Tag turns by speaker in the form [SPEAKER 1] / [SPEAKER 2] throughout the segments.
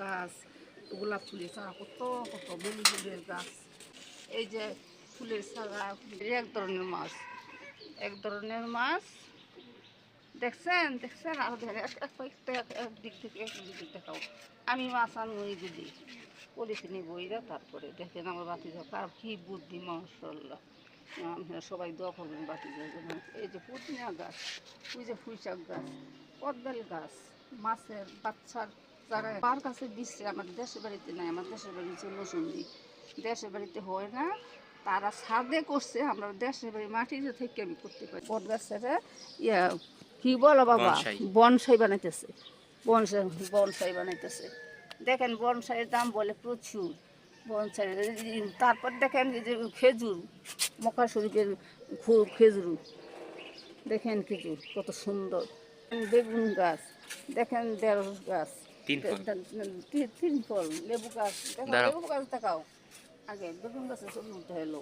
[SPEAKER 1] গাছ, গোলাপ ফুলের চারা, কত কত বেলি ফুলের গাছ। এই যে ফুলের চারা এক ধরনের মাছ, এক ধরনের মাছ। দেখছেন দেখছেন? আর একদিক থেকে একদিক দেখাও। আমি মাছ আনব এইগুলি পলিথিনে বইরা তারপরে দেখেন আমার বাতি কার কি বুদ্ধি মাসাল্লাহ সবাই দোয়া করবেন বাতি জন্য। এই যে পুদিনা গাছ, ওই যে ফুইশাক গাছ, কদবেল গাছ, মাছের বাচ্চার যারা কার কাছে দিচ্ছে আমার দেশের বাড়িতে নাই আমার দেশের বাড়ি হচ্ছে লসুন্দি। দেশের বাড়িতে হয় না তারা ছাদে করছে আমরা দেশের বাড়ি মাটিতে থেকে আমি করতে পারি। বট গাছের ইয়া কি বলো বাবা?
[SPEAKER 2] বনসাই।
[SPEAKER 1] বানাইতেছে। বনসাই বনসাই বানাইতেছে। দেখেন বনসাইয়ের দাম বলে প্রচুর। বনসাই তারপর দেখেন যে খেজুর মক্কা শরীফের খেজুর। দেখেন খেজুর কত সুন্দর। বেগুন গাছ দেখেন ঢেঁড়স গাছ।
[SPEAKER 2] তিন ফল।
[SPEAKER 1] তিন- ফল লেবু গাছ দেখো লেবু গাছ দেখাও। আগে বেগুন গাছে সব উঠে এলো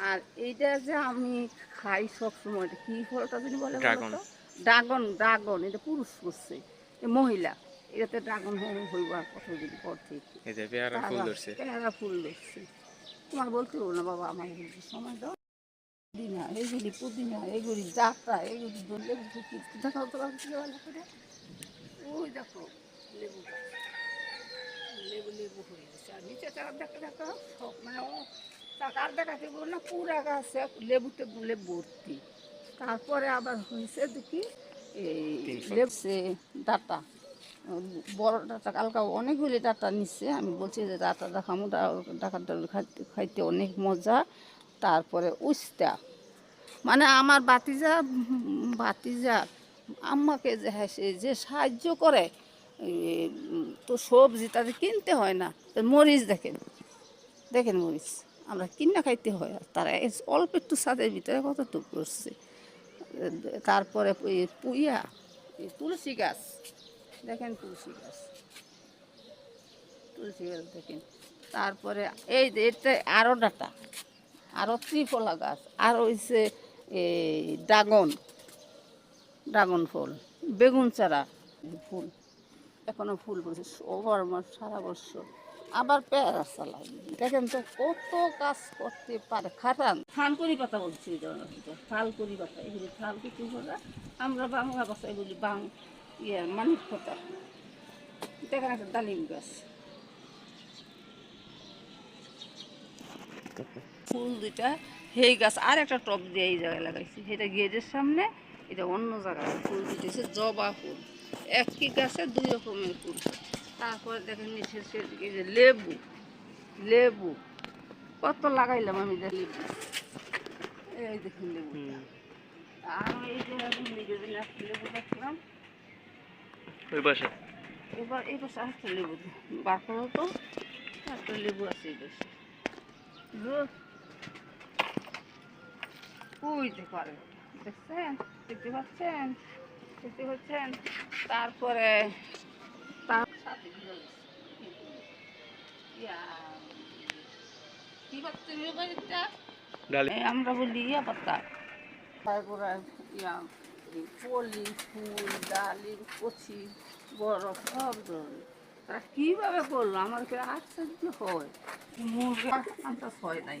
[SPEAKER 1] আর এইটা যে আমি খাই সব সময় কি ফলটা যদি বলে
[SPEAKER 2] ড্রাগন।
[SPEAKER 1] ড্রাগন ড্রাগন এটা পুরুষ করছে মহিলা। এটাতে ড্রাগন হইবার কতদিন পর থেকে।
[SPEAKER 2] এই যে পেয়ারা ফুল ধরছে।
[SPEAKER 1] পেয়ারা ফুল ধরছে। তোমার বলতে না বাবা আমার সময় দাও। পুদিনা এগুলি পুদিনা এগুলি যাত্রা এগুলি ধরলে দেখাও তো ভালো করে ওই দেখো লেবু। লেবু লেবু হয়ে গেছে। আর নিচে তারা দেখা দেখো সব মানে ও টাকার দেখাতে বলো না পুরা গাছে লেবুতে লেবু ভর্তি। তারপরে আবার হয়েছে দেখি এই লেবসে ডাটা। বড় ডাটা কালকা অনেকগুলি ডাটা নিচ্ছে আমি বলছি যে ডাটা দেখামো ডাকাটা খাইতে খাইতে অনেক মজা। তারপরে উস্তা। মানে আমার বাতিজা বাতিজা আম্মাকে যে হ্যাঁ যে সাহায্য করে তো সবজি তাদের কিনতে হয় না। মরিচ দেখেন দেখেন মরিচ, আমরা কিনা খাইতে হয়। আর তারা অল্প একটু স্বাদের ভিতরে কতটুকু করছে। তারপরে পুইয়া তুলসী গাছ, দেখেন তুলসী গাছ। তুলসী গাছ দেখেন। তারপরে এই এটা আরও ডাটা আরও ত্রিফলা গাছ, আর হইছে এই ড্রাগন ড্রাগন ফল, বেগুন চারা ফুল, এখনও ফুল পড়ছে ওভার মাস সারা বছর। আবার পেয়ারা চালা দেখেন তো কত কাজ করতে পারে। খাটান। থানকুনি পাতা বলছি থালকুনি পাতা এগুলি থালকুচি পাতা আমরা বাংলা ভাষায় বলি বাং ইয়ে মানিক পাতা দেখেন একটা ডালিম গাছ। ফুল দুইটা সেই গাছ। আর একটা টপ দিয়ে এই জায়গায় লাগাইছি। সেটা গেটের সামনে এটা অন্য জায়গায় ফুল দিতেছে জবা ফুল। একই গাছে দুই রকমের ফুল তারপরে দেখেন নিচে সেদিকে যে লেবু লেবু। কত লাগাইলাম আমি লেবু। এই দেখুন লেবু আর এই যে আমি নিজের লেবু রাখলাম
[SPEAKER 2] ওই পাশে।
[SPEAKER 1] এবার এই পাশে একটা লেবু বার করো তো একটা লেবু আছে এই পাশে. ওই যে পারে। দেখছেন? দেখতে পাচ্ছেন? দেখতে পাচ্ছেন? তারপরে তার সাথে আমরা বলি ইয়া পাতা। তারপরে ইয়া পলি ফুল ডালিম কচি বরফ সব ধরনের। তারা কীভাবে করল? আমার কি আশ্চর্য হয়। মুরগি আন্দাজ হয় নাই।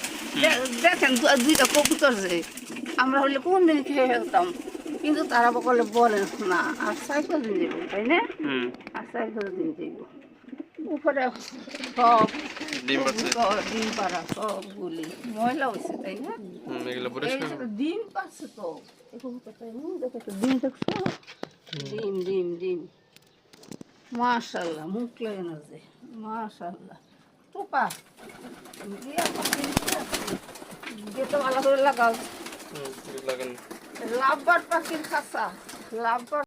[SPEAKER 1] দেখেন দুইটা কবুতর যে। আমরা হলে কোন দিন খেয়ে ফেলতাম? কিন্তু তারা বলে বলেন না আর সাইকেল দিন যাব তাই না? আর সাইকেল দিন যাব উপরে সব
[SPEAKER 2] ডিম পাচ্ছে
[SPEAKER 1] সব পাড়া সবগুলি ময়লা হয়েছে তাই না? ডিম পাচ্ছে তো ডিম দেখছ? ডিম ডিম ডিম। মাশাল্লাহ মুখ লাগে না যে। মাশাল্লাহ টোপা। ভালো করে লাগাও।
[SPEAKER 2] লাগান।
[SPEAKER 1] লাভবার পাখির খাসা লাভবার